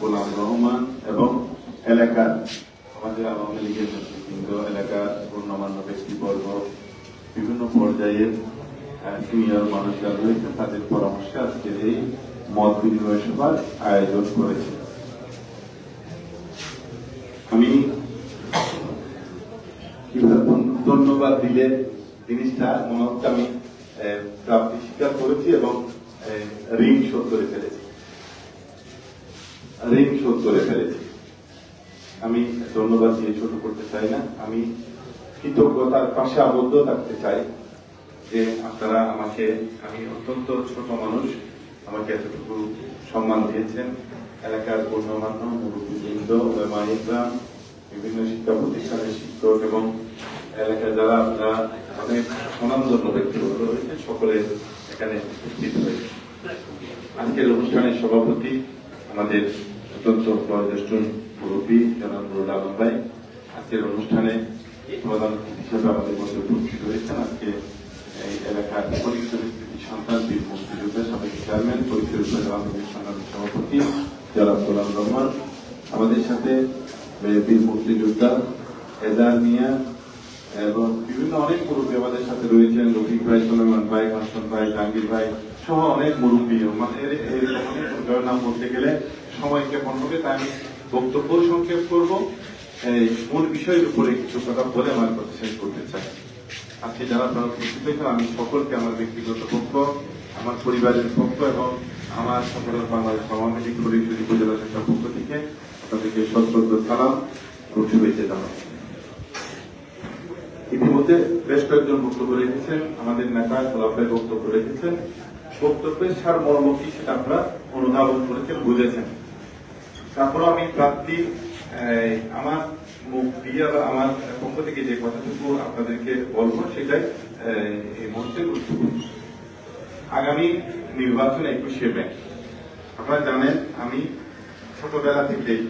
গোলাম রহমান এবং এলাকার আমাদের আওয়ামী লীগের নেতৃবৃন্দ, এলাকার গণ্যমান্য ব্যক্তিবর্গ, বিভিন্ন পর্যায়ের সিনিয়র মানুষরা রয়েছে, তাদের পরামর্শে আজকের এই মত বিনিময় সভার আয়োজন করেছে। আমি ধন্যবাদ দিলে জিনিসটা মনে হচ্ছে আমি প্রাপ্তি স্বীকার করেছি এবং ঋণ শোধ করে ফেলেছি। ঋণ শোধ করে ফেলেছি। আমি ধন্যবাদ দিয়ে ছোট করতে চাই না। আমি কৃতজ্ঞতার পাশে আবদ্ধ থাকতে চাই যে আপনারা আমাকে, আমি অত্যন্ত ছোট মানুষ, আমাকে এতটুকু সম্মান দিয়েছেন। এলাকার গণ্যমান্য মুরব্বীবৃন্দ ওলামা ইকরাম বিভিন্ন শিক্ষা প্রতিষ্ঠানের শিক্ষক এবং এলাকায় যারা আপনারা অনেক স্বনামধন্য ব্যক্তিগত রয়েছে, সকলে এখানে উপস্থিত হয়েছে। আজকের অনুষ্ঠানের সভাপতি আমাদের অত্যন্ত বয়োজ্যেষ্ঠ মুরব্বী জনাব নুরুল আলম ভাই, আজকের অনুষ্ঠানে প্রধান হিসেবে আমাদের মধ্যে উপস্থিত হয়েছেন। আজকে এই এলাকার পরিচিত সন্তান বীর মুক্তিযোদ্ধা সাবেক চেয়ারম্যান পরিচিত সংগ্রামী সভাপতি জনাব গোলাম রহমান, আমাদের সাথে বীর মুক্তিযোদ্ধা এজার মিয়া এবং বিভিন্ন অনেক মুরব্বী আমাদের সাথে রয়েছেন, রফিক ভাই, সোলেমান ভাই, হাসান ভাই, জাহাঙ্গীর ভাই সহ অনেক মুরব্বী মানে এর- এর অনেক নাম বলতে গেলে সময় ক্ষেপণ হবে, তাই আমি বক্তব্য সংক্ষেপ করব। এই মূল বিষয়ের উপরে কিছু কথা বলে আমার কথা শেষ করতে চাই। আজকে যারা আপনারা উপস্থিত হয়েছেন, আমি সকলকে আমার ব্যক্তিগত পক্ষ, আমার পরিবারের পক্ষ এবং আমার সকলের বাংলাদেশ লীগ পরিষদ উপজেলা শাখার পক্ষ থেকে আপনাদেরকে সশ্রদ্ধ সালাম এবং শুভেচ্ছা জানাচ্ছি ইতিমধ্যে বেশ কয়েকজন বক্তব্য রেখেছেন। আমাদের নেতা গোলাপের বক্তব্য রেখেছেন। বক্তব্যের সার মর্ম কি সেটা আপনারা অনুধাবন করেছেন বুঝেছেন। তারপর আমি প্রাপ্তি আমার মুখ দিয়ে বা আমার পক্ষ থেকে যে কথাটুকু আপনাদেরকে বলব সেটাই এই, মুহূর্তে গুরুত্বপূর্ণ। আগামী নির্বাচন একুশে মে আপনারা জানেন আমি ছোটবেলা থেকেই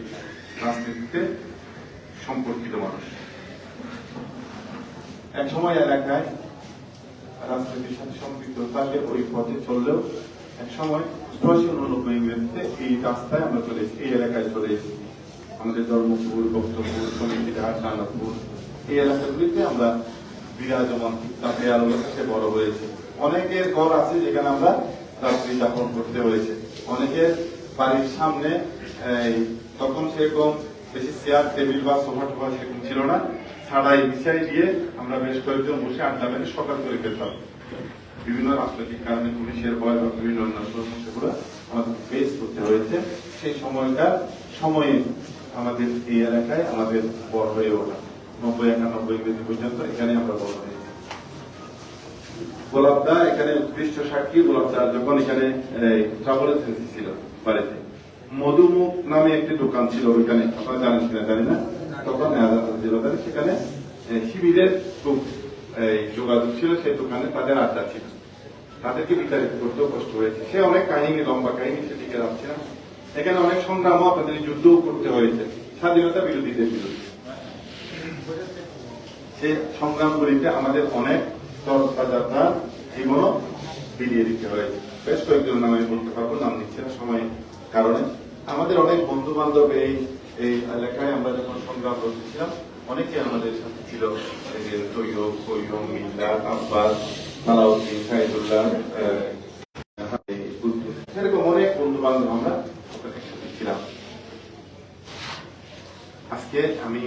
রাজনীতিতে সম্পর্কিত মানুষ। এক সময় এলাকায় রাজনীতির সাথে সম্পৃক্ত থাকলে ওই পথে চললেও এক সময় অষ্টআশি উননব্বই ইংরেজিতে এই রাস্তায় আমরা চলে এসেছি, এই এলাকায় চলে এসেছি। আমাদের ধর্মপুর, বক্তপুর সমিতিঘাট নানাপুর এই এলাকাগুলিতে আমরা বিরাজমান তাতে আলোর কাছে বড় হয়েছে। অনেকের ঘর আছে যেখানে আমরা রাত্রি যাপন করতে হয়েছে। অনেকের বাড়ির সামনে তখন সেরকম বেশি চেয়ার টেবিল বা সোফা টোফা সেরকম ছিল না। ছাড়াই বিছাই দিয়ে আমরা বেশ কয়েকজন বসে আড্ডা মেরে সকাল করে ফেলতাম বিভিন্ন রাজনৈতিক কারণে পুলিশের ভয় বা বিভিন্ন অন্যান্য সমস্যাগুলো আমাদের ফেস করতে হয়েছে। সেই সময়কার সময়ে আমাদের এই এলাকায় আমাদের বড় হয়ে ওঠা। নব্বই একানব্বই ইংরেজি পর্যন্ত এখানে আমরা বড় হয়েছি গোলাপদা এখানে উৎকৃষ্ট সাক্ষী। গোলাপদা যখন এখানে ট্রাভেল এজেন্সি ছিল বাড়িতে। মধুমুখ নামে একটি দোকান ছিল ওইখানে। আপনারা জানেন কিনা জানি না। তখন জিরোদারে সেখানে শিবিরের খুব যোগাযোগ ছিল, সেই দোকানে তাদের আড্ডা ছিল। তাদেরকে বিতাড়িত করতেও কষ্ট হয়েছে। সে অনেক কাহিনী, লম্বা কাহিনী সেদিকে যাচ্ছে না এখানে অনেক সংগ্রামও আপনাদের যুদ্ধও করতে হয়েছে। স্বাধীনতা বিরোধীদের বিরুদ্ধে। সে সংগ্রামগুলিতে আমাদের অনেক তরতাজা জীবনও বিলিয়ে দিতে হয়েছে। বেশ কয়েকজন নাম আমি বলতে পারব, নাম নিচ্ছে না সময় কারণে। আমাদের অনেক বন্ধু বান্ধব এই এই এলাকায় আমরা যখন সংগ্রাম করতেছিলাম, অনেকে আমাদের সাথে ছিল। আব্বাস, সালাউদ্দিন। এরকম অনেক বন্ধু বান্ধব আমরা ছিলাম। আজকে আমি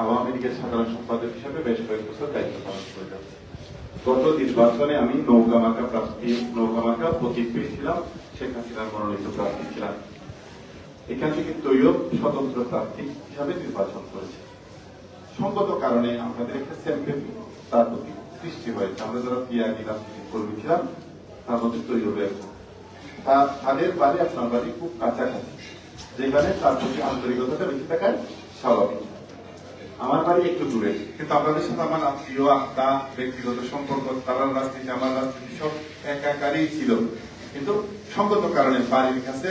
আওয়ামী লীগের সাধারণ সম্পাদক হিসাবে বেশ কয়েক বছর দায়িত্ব পালন করে গত নির্বাচনে আমি নৌকা মার্কা প্রার্থী, নৌকা মার্কা প্রতীক পেয়েছিলাম, শেখ হাসিনার মনোনীত প্রার্থী ছিলাম। এখান থেকে তৈয়ব স্বতন্ত্র প্রার্থী হিসাবে নির্বাচন করেছে। সঙ্গত কারণে আমাদের একটা স্যাম্পেল তার প্রতি সৃষ্টি হয়েছে। আমরা যারা পিআরডি রাজনীতি কর্মী ছিলাম, তার মধ্যে তৈয়ব একজন তাদের বাড়ি আপনার বাড়ি খুব কাছাকাছি, যেখানে তার প্রতি আন্তরিকতাটা বেশি থাকায় স্বাভাবিক। আমার বাড়ি একটু দূরে, কিন্তু আপনাদের সাথে আমার আত্মীয়, আত্মা, ব্যক্তিগত সম্পর্ক তারার রাজনীতি, আমার রাজনীতি সব একাকারই ছিল। কিন্তু সঙ্গত কারণে বাড়ির কাছে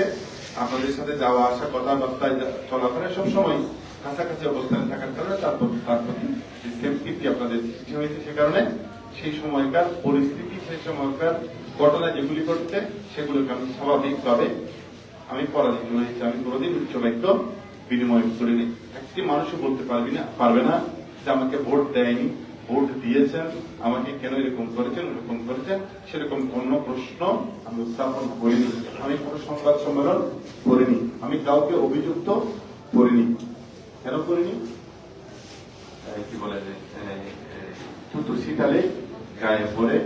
আপনাদের সাথে যাওয়া, আসা, কথাবার্তা চলাফেরা সবসময় কাছাকাছি অবস্থানে থাকার কারণে তার প্রতি তার প্রতি যে সেমপ্রিটি আপনাদের সৃষ্টি হয়েছে সে কারণে সেই সময়কার পরিস্থিতি, সেই সময়কার ঘটনা যেগুলি ঘটছে সেগুলোকে আমি স্বাভাবিকভাবে আমি পরাজিত হয়েছি আমি কোনোদিন উচ্চবাক্য বিনিময় করিনি। একটি মানুষও বলতে পারবি না, পারবে না যে আমাকে ভোট দেয়নি। ভোট দিয়েছেন, আমাকে কেন এরকম করেছেন এরকম করেছেন, সেরকম কোন প্রশ্ন আমি উত্থাপন করিনি। আমি কোনো সংবাদ সম্মেলন করিনি। আমি কাউকে অভিযুক্ত করিনি। কেন করিনি? কি বলে যে থুতু ছিটালে গায়ে পড়ে,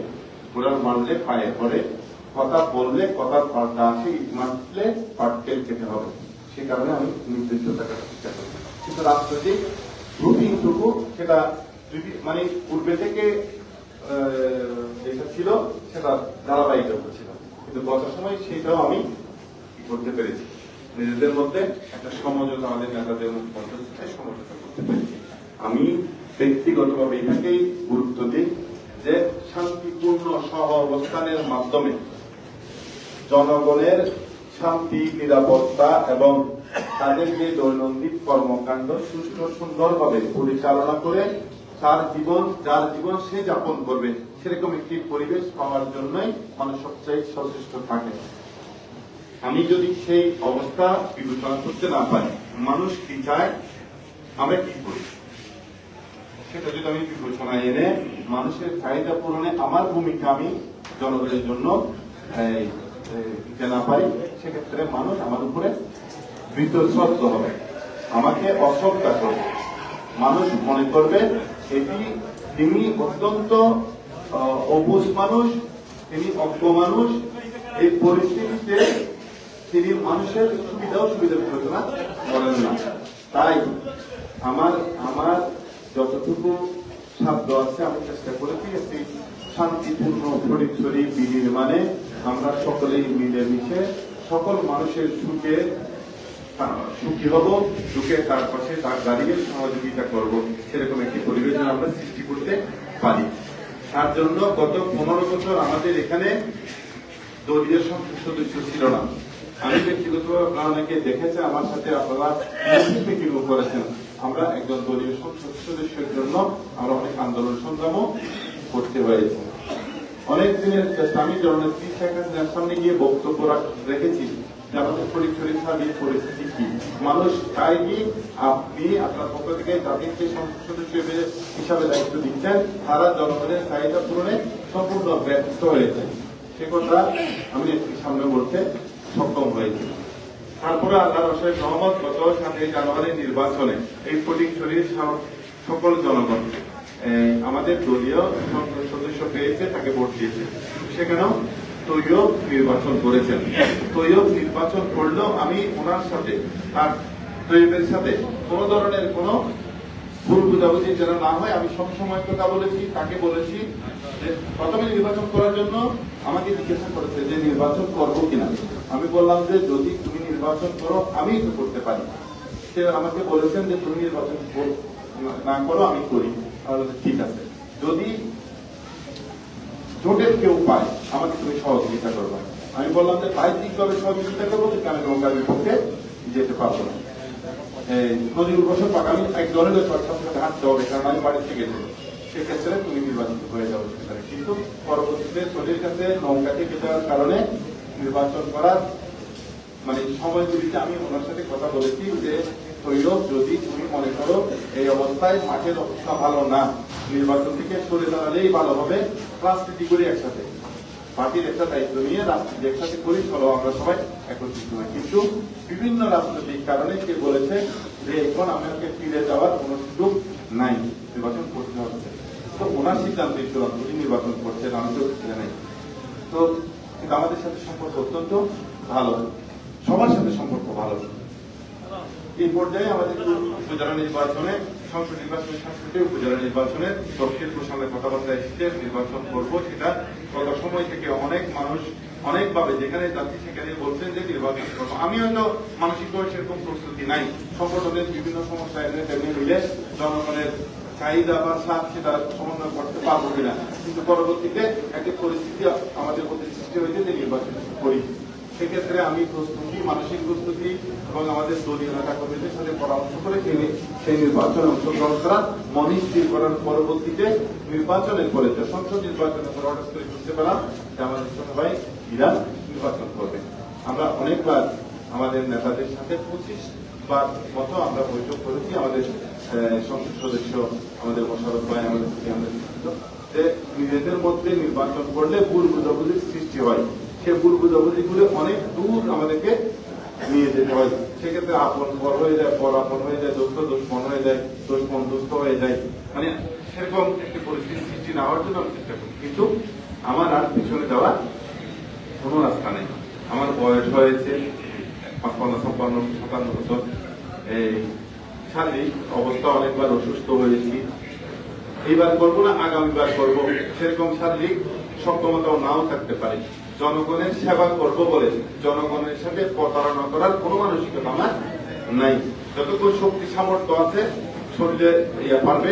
ঘোড়ার মারলে পায়ে পড়ে, কথা বললে কথার পাল্টা আছে ইট মারলে পাটকেল খেতে হবে। সে কারণে আমি নির্দিষ্ট থাকার চেষ্টা করি। কিন্তু রাজনৈতিক রুটিনটুকু সেটা মানে পূর্বে থেকে যেটা ছিল, সেটা ধারাবাহিকতা ছিল। কিন্তু গত সময় সেটাও আমি করতে পেরেছি। নিজেদের মধ্যে একটা সমঝোতা, আমাদের নেতাদের মধ্যে সমঝোতা করতে পেরেছি। আমি ব্যক্তিগতভাবে এটাকেই গুরুত্ব দিই যে শান্তিপূর্ণ সহ অবস্থানের মাধ্যমে জনগণের শান্তি, নিরাপত্তা এবং তাদের যে দৈনন্দিন কর্মকাণ্ড সুষ্ঠু সুন্দরভাবে পরিচালনা করে তার জীবন, যার জীবন সে যাপন করবে, সেরকম একটি পরিবেশ পাওয়ার জন্যই মানুষ সবচেয়ে সচেষ্ট থাকে। আমি যদি সেই অবস্থা বিবেচনা করতে না পারি, মানুষ কি চায়, আমরা কি করি? সেটা যদি আমি বিবেচনায় এনে মানুষের চাহিদা পূরণে আমার ভূমিকা আমি জনগণের জন্য না পারি, সেক্ষেত্রে মানুষ আমার উপরে বিতশ্রদ্ধ হবে। আমাকে অশ্রদ্ধা করবে মানুষ মনে করবে এটি তিনি অত্যন্ত অবুঝ মানুষ, তিনি অজ্ঞ মানুষ। এই পরিস্থিতিতে তিনি মানুষের সুবিধা অসুবিধা বিবেচনা করেন না। তাই আমার আমার যতটুকু সাধ্য আছে, আমি চেষ্টা করেছি একটি শান্তিপূর্ণ ফটিকছড়ি বিনির্মাণে। আমরা সকলেই মিলেমিশে সকল মানুষের সুখে সুখী হব, সুখে তার পাশে তার দাঁড়িয়ে সহযোগিতা করব। সেরকম একটি পরিবেশ আমরা সৃষ্টি করতে পারি। তার জন্য গত পনেরো বছর আমাদের এখানে দলীয় সংসদ সদস্য ছিল না। আমি ব্যক্তিগত আপনারা অনেকে দেখেছে, আমার সাথে আপনারা মিটিং করেছেন আমরা একজন দলীয় সংসদ সদস্যের জন্য আমরা অনেক আন্দোলন সংগ্রামও করতে হয়েছে অনেক দিনের আমি জননেত্রী শেখ হাসিনার সামনে গিয়ে বক্তব্য রেখেছি। আমাদের পরিচয় সার্বিক পরিস্থিতি কি? মানুষ চায় কি আপনি আপনার পক্ষ থেকে জাতিকে সংসদ সদস্য হিসাবে দায়িত্ব দিচ্ছেন তারা জনগণের চাহিদা পূরণে সম্পূর্ণ ব্যর্থ হয়েছে। সে কথা আমি সামনে বলতে সক্ষম হয়েছি। তারপরে আল্লাহ অশেষ রহমত গত সাতই জানুয়ারি নির্বাচনে এই ফটিক শরীর সকল জনগণ আমাদের দলীয় সদস্য পেয়েছে, তাকে ভোট দিয়েছে। সেখানেও তৈয়ব নির্বাচন করেছেন। তৈয়ব নির্বাচন করলেও আমি ওনার সাথে, তার তৈয়বের সাথে কোন ধরনের কোনো ভুল বুঝাবুঝি যেন না হয়, আমি সবসময় কথা বলেছি, তাকে বলেছি যে প্রথমে নির্বাচন করার জন্য আমাকে জিজ্ঞাসা করেছে যে নির্বাচন করব কিনা। আমি বললাম যে যদি তুমি নির্বাচন করো, আমি করতে পারি। সে আমাকে বলেছেন যে তুমি নির্বাচন না করো, আমি করি। তাহলে ঠিক আছে। যদি জোটের কেউ পায়, আমাকে তুমি সহযোগিতা করবে। আমি বললাম যে ভাবে সহযোগিতা করব? কিন্তু আমি নৌকার বিপক্ষে যেতে পারব না। নজরুল বছর পাক, আমি এক দলের সরকার সাথে হাঁটতে হবে কারণ আমি বাড়ি থেকে যাব সেক্ষেত্রে তুমি নির্বাচিত হয়ে যাব সেখানে। কিন্তু পরবর্তীতে শরীর কাছে নৌকা থেকে যাওয়ার কারণে নির্বাচন করার মানে সময়গুলিতে আমি ওনার সাথে কথা বলেছি যে তৈরব যদি তুমি মনে করো এই অবস্থায় মাঠের অবস্থা ভালো না, নির্বাচন থেকে সরে দাঁড়ালেই ভালো হবে রাজনীতি করি একসাথে। পার্টির একটা দায়িত্ব নিয়ে রাজনীতি একসাথে করি, চলো আমরা সবাই একত্রিত হই। কিন্তু বিভিন্ন রাজনৈতিক কারণে সে বলেছে যে এখন আমাকে ফিরে যাওয়ার কোনো সুযোগ নাই, নির্বাচন করতে হচ্ছে তো ওনার সিদ্ধান্ত চূড়ান্ত নির্বাচন করছে আমি তো নাই। তো কিন্তু আমাদের সাথে সম্পর্ক অত্যন্ত ভালো। সবার সাথে সম্পর্ক ভালো। এই পর্যায়ে আমাদের উপজেলা নির্বাচনে, সংসদ নির্বাচনের সাথে উপজেলা নির্বাচনে তফসিল প্রসঙ্গে কথাবার্তা এসেছে, নির্বাচন করব সেটা গত সময় থেকে অনেক মানুষ অনেকভাবে যেখানে যাচ্ছি সেখানে বলছেন যে নির্বাচন করব। আমি হয়তো মানসিকভাবে সেরকম প্রস্তুতি নাই। সংগঠনের বিভিন্ন সমস্যা এনে তেমনি মিলে জনগণের চাহিদা বা স্বাদ সেটা সমন্বয় করতে পারব কিনা। কিন্তু পরবর্তীতে একটা পরিস্থিতি আমাদের মধ্যে সৃষ্টি হয়েছে সেক্ষেত্রে আমি প্রস্তুতি, মানসিক প্রস্তুতি এবং আমাদের দলীয় নেতা কর্মীদের সাথে পরামর্শ করে সেই নি- সেই নির্বাচনে অংশগ্রহণ করা মনিস্থির করার পরবর্তীতে নির্বাচনের পরে যে সংসদ নির্বাচনের পর হঠাৎ করে বুঝতে পেলাম যে আমাদের ভাই ইরা নির্বাচন করবে। আমরা অনেকবার আমাদের নেতাদের সাথে পঁচিশ বার মতো আমরা বৈঠক করেছি, আমাদের সংসদ সদস্য, আমাদের মোশারফ ভাই, আমাদের আমাদের যে নিজেদের মধ্যে নির্বাচন করলে ভুল বুঝাবুঝির সৃষ্টি হয়। সে বুঝাবুঝিগুলো অনেক দূর আমাদেরকে নিয়ে যেতে হয়। সেক্ষেত্রে আপন পর হয়ে যায়, পর আপন হয়ে যায় দোস্ত দুশ্মন হয়ে যায়, দুশ্মন দুস্থ হয়ে যায়। মানে সেরকম একটি পরিস্থিতি সৃষ্টি না হওয়ার জন্য আমি চেষ্টা করি। কিন্তু আমার আর পিছনে যাওয়া কোনো রাস্তা নেই। আমার বয়স হয়েছে পাঁচপান্ন, ছাপ্পান্ন, সাতান্ন বছর। এই শারীরিক অবস্থা অনেকবার অসুস্থ হয়েছি। এইবার করব না, আগামীবার করব। সেরকম শারীরিক সক্ষমতাও নাও থাকতে পারে। জনগণের সেবা করব বলে জনগণের সাথে প্রতারণা করার কোনো মানসিকতা আমার নাই। যতক্ষণ শক্তি, সামর্থ্য আছে, শরীরে ইয়ে পারবে,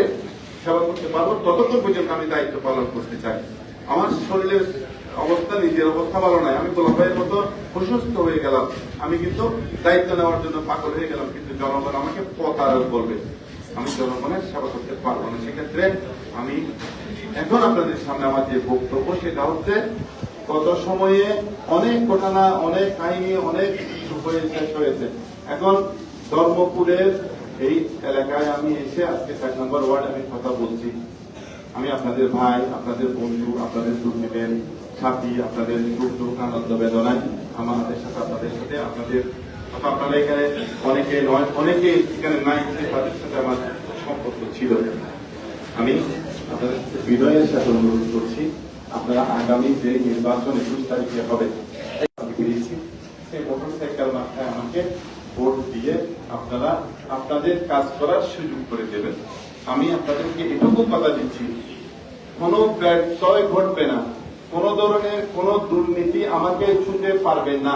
সেবা করতে পারব, ততক্ষণ পর্যন্ত আমি দায়িত্ব পালন করতে চাই। আমার শরীরের অবস্থা, নিজের অবস্থা ভালো নাই। আমি গোলাপ ভাইয়ের মতো অসুস্থ হয়ে গেলাম। আমি কিন্তু দায়িত্ব নেওয়ার জন্য পাগল হয়ে গেলাম, কিন্তু জনগণ আমাকে প্রতারক বলবে। আমি জনগণের সেবা করতে পারব না। সেক্ষেত্রে আমি এখন আপনাদের সামনে আমার যে বক্তব্য, সেটা হচ্ছে গত সময়ে অনেক ঘটনা, অনেক কাহিনী, অনেক শেষ হয়েছে এখন ধর্মপুরের এই এলাকায় আমি এসে আজকে চার নম্বর ওয়ার্ড আমি কথা বলছি। আমি আপনাদের ভাই, আপনাদের বন্ধু, আপনাদের দুর্নীতির সাথী, আপনাদের সুখ দুঃখ, আনন্দ বেদনায় আমাদের সাথে, আপনাদের সাথে, আপনাদের আপনারা এখানে অনেকে নয় অনেকে এখানে নাই, তাদের সাথে আমার সম্পর্ক ছিল। আমি আপনাদের বিনয়ের সাথে অনুরোধ করছি আপনারা আগামী যে নির্বাচন একুশ তারিখে হবে সেই মোটরসাইকেল মাথায় আমাকে ভোট দিয়ে আপনারা আপনাদের কাজ করার সুযোগ করে দেবেন। আমি আপনাদেরকে এটুকু কথা দিচ্ছি, কোনো ব্যর্থয় ঘটবে না। কোন ধরনের কোন দুর্নীতি আমাকে ছুঁতে পারবে না।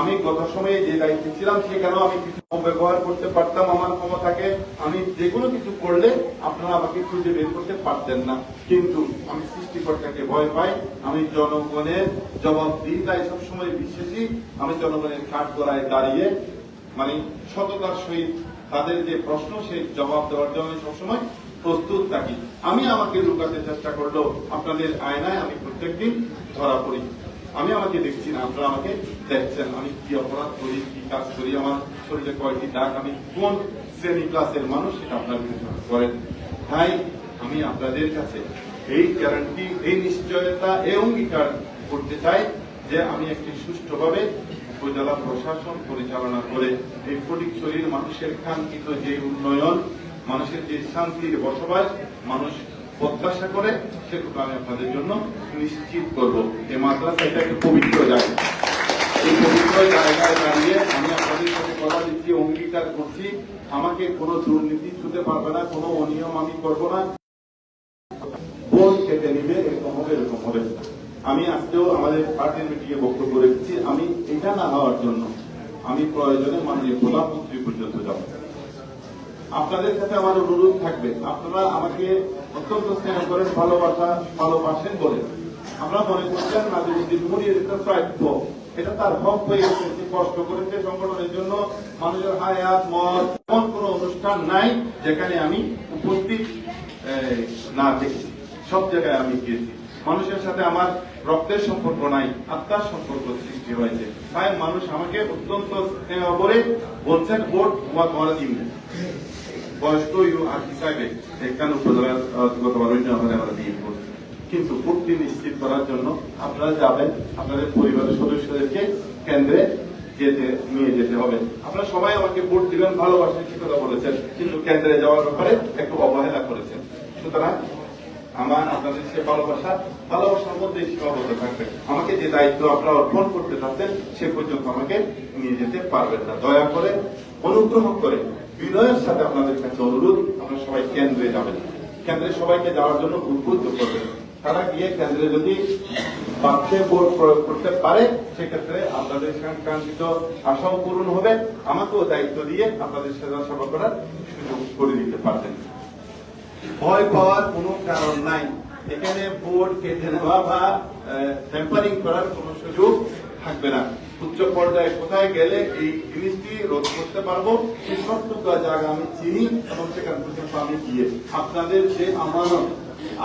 আমি গত সময়ে যে দায়িত্বে ছিলাম সেখানেও আমি কিছু ব্যবহার করতে পারতাম আমার ক্ষমতাকে? আমি যে কোনো কিছু করলে আপনারা আমাকে খুঁজে বের করতে পারতেন না। কিন্তু আমি সৃষ্টিকর্তাকে ভয় পাই, আমি জনগণের জবাব দিই তাই সবসময় বিশ্বাসী, আমি জনগণের কাঠ গড়ায় দাঁড়িয়ে মানে সততার সহিত তাদের যে প্রশ্ন সেই জবাব দেওয়ার জন্য সবসময় প্রস্তুত থাকি। আমি আমাকে লুকাতে চেষ্টা করলেও আপনাদের আয়নায় আমি প্রত্যেকদিন ধরা পড়ি। আমি আমাকে দেখছি না, আপনারা আমাকে দেখছেন, আমি কি অপরাধ করি, কি কাজ করি, আমার শরীরে কয়টি দাগ, আমি কোন শ্রেণি ক্লাসের মানুষ, সেটা আপনারা বিবেচনা করেন তাই আমি আপনাদের কাছে এই গ্যারান্টি এই নিশ্চয়তা, এই অঙ্গীকার করতে চাই যে আমি একটি সুষ্ঠুভাবে উপজেলা প্রশাসন পরিচালনা করে এই ফটিকছড়ির মানুষের কাঙ্ক্ষিত যে উন্নয়ন, মানুষের যে শান্তির বসবাস, মানুষ প্রত্যাশা করে, সেটুকু আমি আপনাদের জন্য নিশ্চিত করব। এই মাদ্রাসা এটা একটা পবিত্র জায়গা। এই জায়গায় দাঁড়িয়ে আমি আপনাদের সাথে কথা দিচ্ছি, অঙ্গীকার করছি। আমাকে কোনো দুর্নীতি ছুতে পারবে না, কোনো অনিয়ম আমি করব না। বোন কেটে নিবে, এরকম হবে এরকম হবে। আমি আজকেও আমাদের পার্টির মিটিংয়ে বক্তব্য রেখেছি। আমি এটা না হওয়ার জন্য আমি প্রয়োজনে মাননীয় প্রধানমন্ত্রী পর্যন্ত যাব। আপনাদের সাথে আমার অনুরোধ থাকবে, আপনারা আমাকে অত্যন্ত স্নেহ করেন, ভালোবাসা, ভালোবাসেন বলে। আমরা মনে করছেন নাজিমুদ্দিন মুনির এটা প্রাপ্য এটা তার হক হয়ে গেছে। যে কষ্ট করেছে সংগঠনের জন্য, মানুষের হায়াত, মত, এমন কোন অনুষ্ঠান নাই যেখানে আমি উপস্থিত না দেখি সব জায়গায় আমি গিয়েছি। মানুষের সাথে আমার রক্তের সম্পর্ক নাই, আত্মার সম্পর্ক সৃষ্টি হয়েছে। তাই মানুষ আমাকে অত্যন্ত স্নেহ করে বলছেন ভোট তোমার তোমার দিন। বয়স্ক ইউ আর হিসাবে এখানে উপজেলার গতবার অন্য আমরা দিয়ে কিন্তু ভোটটি নিশ্চিত করার জন্য আপনারা যাবেন আপনাদের পরিবারের সদস্যদেরকে কেন্দ্রে যেতে, নিয়ে যেতে হবে। আপনারা সবাই আমাকে ভোট দিবেন, ভালোবাসেন, সে কথা বলেছেন, কিন্তু কেন্দ্রে যাওয়ার ব্যাপারে একটু অবহেলা করেছেন। সুতরাং আমার, আপনাদের সে ভালোবাসা, ভালোবাসার মধ্যে সীমাবদ্ধ থাকবে। আমাকে যে দায়িত্ব আপনারা অর্পণ করতে চাচ্ছেন সে পর্যন্ত আমাকে নিয়ে যেতে পারবেন না। দয়া করে, অনুগ্রহ করে, বিনয়ের সাথে আপনাদের কাছে অনুরোধ, আপনারা সবাই কেন্দ্রে যাবেন। কেন্দ্রে সবাইকে যাওয়ার জন্য উদ্বুদ্ধ করবেন। তারা গিয়ে কেন্দ্রে যদি বাক্যে ভোট প্রয়োগ করতে পারে, সেক্ষেত্রে আপনাদের কাঙ্ক্ষিত আশাও পূরণ হবে। আমাকেও দায়িত্ব দিয়ে আপনাদের সেবা সেবা করার সুযোগ করে দিতে পারবেন। ভয় পাওয়ার কোনো কারণ নাই। এখানে ভোট কেটে নেওয়া বা ট্যাম্পারিং করার কোনো সুযোগ থাকবে না। উচ্চ পর্যায়ে কোথায় গেলে এই জিনিসটি রোধ করতে পারব সেই সবটুকু জায়গা আমি চিনি এবং সেখান পর্যন্ত আমি গিয়ে আপনাদের যে আমানত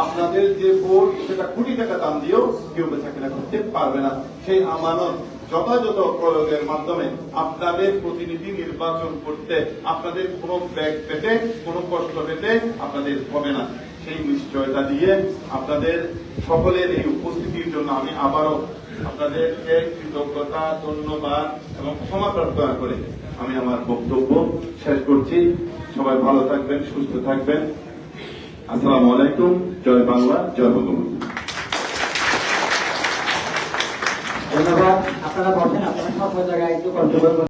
আপনাদের যে ভোট, সেটা কোটি টাকা দাম দিয়েও কেউ বেচা কেনা করতে পারবে না। সেই আমানত যথাযথ প্রয়োগের মাধ্যমে আপনাদের প্রতিনিধি নির্বাচন করতে, আপনাদের কোনো ব্যাগ পেতে, কোনো কষ্ট পেতে আপনাদের হবে না। সেই নিশ্চয়তা দিয়ে আপনাদের সকলের এই উপস্থিতির জন্য আমি আবারও আপনাদেরকে কৃতজ্ঞতা, ধন্যবাদ এবং ক্ষমা প্রার্থনা করে আমি আমার বক্তব্য শেষ করছি। সবাই ভালো থাকবেন, সুস্থ থাকবেন। আসসালামু আলাইকুম জয় বাংলা জয় বঙ্গবন্ধু। ধন্যবাদ। আপনারা বলছেন আপনারা সব জায়গায় একটু কন্ট্রোল